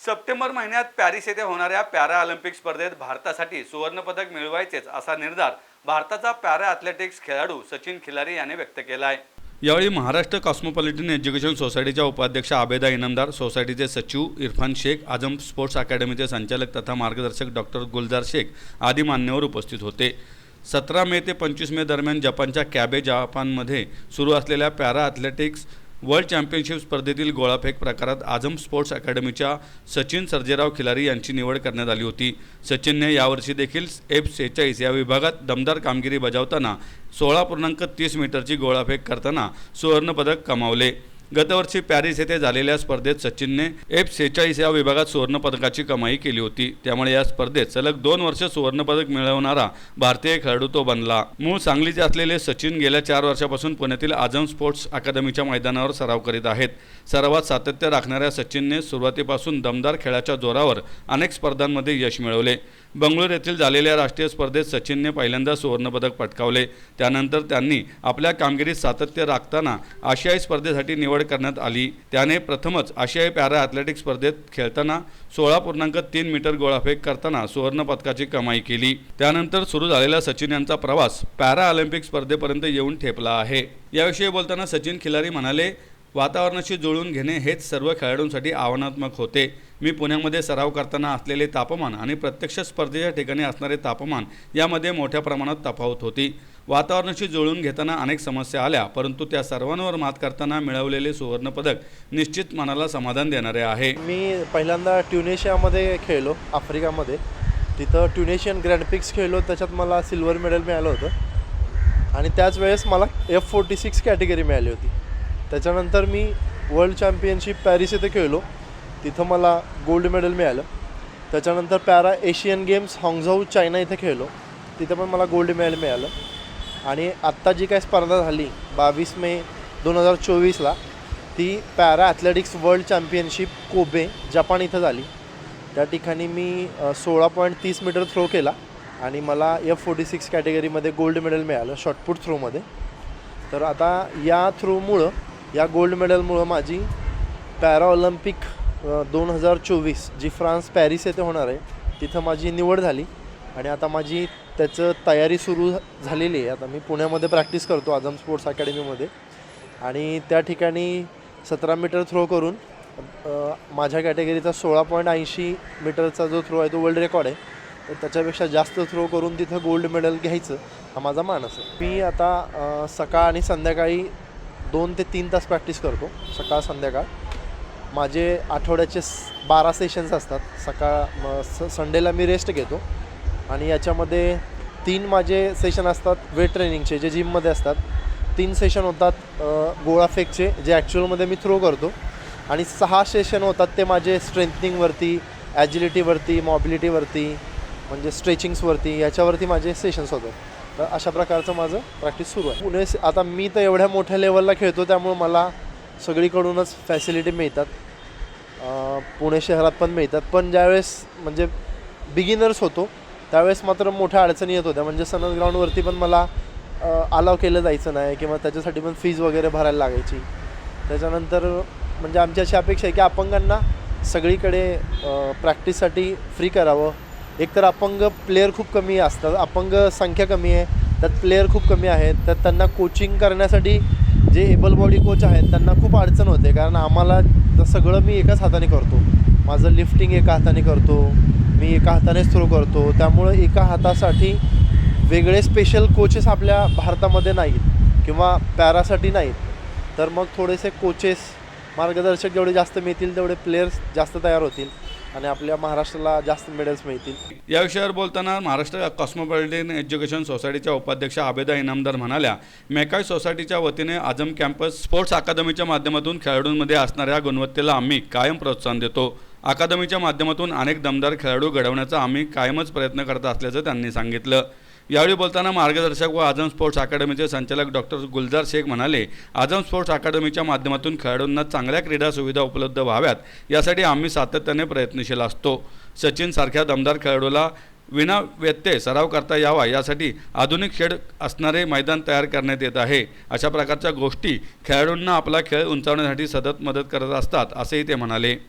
September महिन्यात Paris येथे होणाऱ्या पॅरा ऑलिम्पिक स्पर्धेत भारतासाठी सुवर्णपदक मिळवायचेच असा निर्धार भारताचा पॅरा ॲथलेटिक्स खेळाडू सचिन खिलारी याने व्यक्त केला आहे यावेळी महाराष्ट्र कॉस्मोपॉलिटन एज्युकेशन सोसायटीच्या उपाध्यक्ष आबेदा इनामदार सोसायटीचे सचिव इरफान शेख आझम स्पोर्ट्स अकॅडमीचे संचालक तथा मार्गदर्शक डॉक्टर गुलजार शेख आदी मान्यवर उपस्थित होते. सतरा मे ते पंचवीस मे दरम्यान जपानच्या कॅबे जापानमध्ये सुरू असलेल्या पॅरा ॲथलेटिक्स वर्ल्ड चॅम्पियनशिप स्पर्धेतील गोळाफेक प्रकारात आझम स्पोर्ट्स अकॅडमीच्या सचिन सर्जेराव खिलारी यांची निवड करण्यात आली होती. सचिनने यावर्षी देखील एफ सेहेचाळीस या विभागात दमदार कामगिरी बजावताना सोळा पूर्णांक तीस मीटरची गोळाफेक करताना सुवर्णपदक कमावले. गतवर्षी पॅरिस येथे झालेल्या स्पर्धेत सचिनने एफ सेहेचाळीस या विभागात सुवर्णपदकाची कमाई केली होती. त्यामुळे या स्पर्धेत सलग दोन वर्ष सुवर्णपदक मिळवणारा भारतीय खेळाडू तो बनला. मूळ सांगलीचे असलेले सचिन गेल्या चार वर्षापासून पुण्यातील आझम स्पोर्ट्स अकादमीच्या मैदानावर सराव करीत आहेत. सर्वात सातत्य राखणाऱ्या सचिनने सुरुवातीपासून दमदार खेळाच्या जोरावर अनेक स्पर्धांमध्ये यश मिळवले. बंगळूर येथील झालेल्या राष्ट्रीय स्पर्धेत सचिनने पहिल्यांदा सुवर्णपदक पटकावले. त्यानंतर त्यांनी आपल्या कामगिरीत सातत्य राखताना आशियाई स्पर्धेसाठी निवड करण्यात आली. त्याने प्रथमच आशियाई पॅरा ॲथलेटिक स्पर्धेत खेळताना सोळा पूर्णांक तीन मीटर गोळाफेक करताना सुवर्णपदकाची कमाई केली. त्यानंतर सुरू झालेला सचिन यांचा प्रवास पॅरा ऑलिम्पिक स्पर्धेपर्यंत येऊन ठेपला आहे. याविषयी बोलताना सचिन खिलारी म्हणाले वातावरणाशी जुळून घेणे हेच सर्व खेळाडूंसाठी आव्हानात्मक होते. मी पुण्यामध्ये सराव करताना असलेले तापमान आणि प्रत्यक्ष स्पर्धेच्या ठिकाणी असणारे तापमान यामध्ये मोठ्या प्रमाणात तफावत होती. वातावरणाशी जुळवून घेताना अनेक समस्या आल्या परंतु त्या सर्वांवर मात करताना मिळवलेले सुवर्णपदक निश्चित मनाला समाधान देणारे आहे. मी पहिल्यांदा ट्युनेशियामध्ये खेळलो आफ्रिकामध्ये. तिथं ट्युनेशियन ग्रँडपिक्स खेळलो त्याच्यात मला सिल्वर मेडल मिळालं होतं. आणि त्याच वेळेस मला एफ फोर्टी सिक्स कॅटेगरी मिळाली होती. त्याच्यानंतर मी वर्ल्ड चॅम्पियनशिप पॅरिस इथे खेळलो. तिथं मला गोल्ड मेडल मिळालं. त्याच्यानंतर para Asian games Hangzhou China इथे खेळलो. तिथं पण मला गोल्ड मेडल मिळालं. आणि आत्ता जी काय स्पर्धा झाली बावीस मे दोन हजार चोवीसला ती para athletics world championship Kobe Japan इथं झाली. त्या ठिकाणी मी सोळा पॉईंट तीस मीटर थ्रो केला आणि मला एफ फोर्टी सिक्स कॅटेगरीमध्ये गोल्ड मेडल मिळालं शॉर्टपुट थ्रोमध्ये तर आता या थ्रोमुळं या गोल्ड मेडलमुळं माझी पॅरा ऑलिम्पिक दोन हजार चोवीस जी फ्रान्स पॅरिस येथे होणार आहे तिथं माझी निवड झाली. आणि आता माझी त्याचं तयारी सुरू झालेली आहे. आता मी पुण्यामध्ये प्रॅक्टिस करतो आझम स्पोर्ट्स अकॅडमीमध्ये आणि त्या ठिकाणी सतरा मीटर थ्रो करून माझ्या कॅटेगरीचा सोळा पॉईंट ऐंशी मीटरचा जो थ्रो आहे तो वर्ल्ड रेकॉर्ड आहे. तर त्याच्यापेक्षा जास्त थ्रो करून तिथं गोल्ड मेडल घ्यायचं हा माझा मानस आहे. मी आता सकाळ आणि संध्याकाळी दोन ते तीन तास प्रॅक्टिस करतो सकाळ संध्याकाळ. माझे आठवड्याचे बारा सेशन्स असतात. सकाळ स संडेला मी रेस्ट घेतो. आणि याच्यामध्ये तीन माझे सेशन असतात वेट ट्रेनिंगचे जे जिममध्ये असतात. तीन सेशन होतात गोळा फेकचे जे ॲक्च्युअलमध्ये मी थ्रो करतो. आणि सहा सेशन होतात ते माझे स्ट्रेंथनिंगवरती ॲजिलिटीवरती मॉबिलिटीवरती म्हणजे स्ट्रेचिंग्सवरती याच्यावरती माझे सेशन्स होतात. तर अशा प्रकारचं माझं प्रॅक्टिस सुरू आहे. पुणे आता मी तर एवढ्या मोठ्या लेवलला खेळतो त्यामुळं मला सगळीकडूनच फॅसिलिटी मिळतात. पुणे शहरात पण मिळतात. पण ज्यावेळेस म्हणजे बिगिनर्स होतो त्यावेळेस मात्र मोठ्या अडचणी येत होत्या. म्हणजे सनद ग्राउंडवरती पण मला अलाव केलं जायचं नाही किंवा त्याच्यासाठी पण फीज वगैरे भरायला लागायची. त्याच्यानंतर म्हणजे आमची अशी अपेक्षा आहे की अपंगांना सगळीकडे प्रॅक्टिससाठी फ्री करावं. एकतर अपंग प्लेअर खूप कमी असतात. अपंग संख्या कमी आहे. त्यात प्लेअर खूप कमी आहेत. त्यात त्यांना कोचिंग करण्यासाठी जे एबल बॉडी कोच आहेत त्यांना खूप अडचण होते. कारण आम्हाला सगळं मी एकाच हाताने करतो. माझं लिफ्टिंग एका हाताने करतो. मी एका हातानेच थ्रो करतो. त्यामुळं एका हातासाठी वेगळे स्पेशल कोचेस आपल्या भारतामध्ये नाहीत किंवा पॅरासाठी नाहीत. तर मग थोडेसे कोचेस मार्गदर्शक जेवढे जास्त मिळतील तेवढे प्लेयर्स जास्त तयार होतील आणि आपल्या महाराष्ट्राला जास्त मेडल्स मिळतील. या विषयावर बोलताना महाराष्ट्र कॉस्मोपॉलिटन एज्युकेशन सोसायटीच्या उपाध्यक्ष आबेदा इनामदार म्हणाल्या मेकाय सोसायटीच्या वतीने आझम कॅम्पस स्पोर्ट्स अकादमीच्या माध्यमातून खेळाडूंमध्ये असणाऱ्या गुणवत्तेला आम्ही कायम प्रोत्साहन देतो. अकादमीच्या माध्यमातून अनेक दमदार खेळाडू घडवण्याचा आम्ही कायमच प्रयत्न करत असल्याचं त्यांनी सांगितलं. यावेळी बोलताना मार्गदर्शक व आझम स्पोर्ट्स अकादमीचे संचालक डॉक्टर गुलजार शेख म्हणाले आझम स्पोर्ट्स अकादमीच्या माध्यमातून खेळाडूंना चांगल्या क्रीडा सुविधा उपलब्ध व्हाव्यात. यासाठी आम्ही सातत्याने प्रयत्नशील असतो. सचिनसारख्या दमदार खेळाडूला विना व्यत्यय सराव करता यावा. यासाठी आधुनिक खेळ असणारे मैदान तयार करण्यात येत आहे. अशा प्रकारच्या गोष्टी खेळाडूंना आपला खेळ उंचावण्यासाठी सतत मदत करत असतात असेही ते म्हणाले.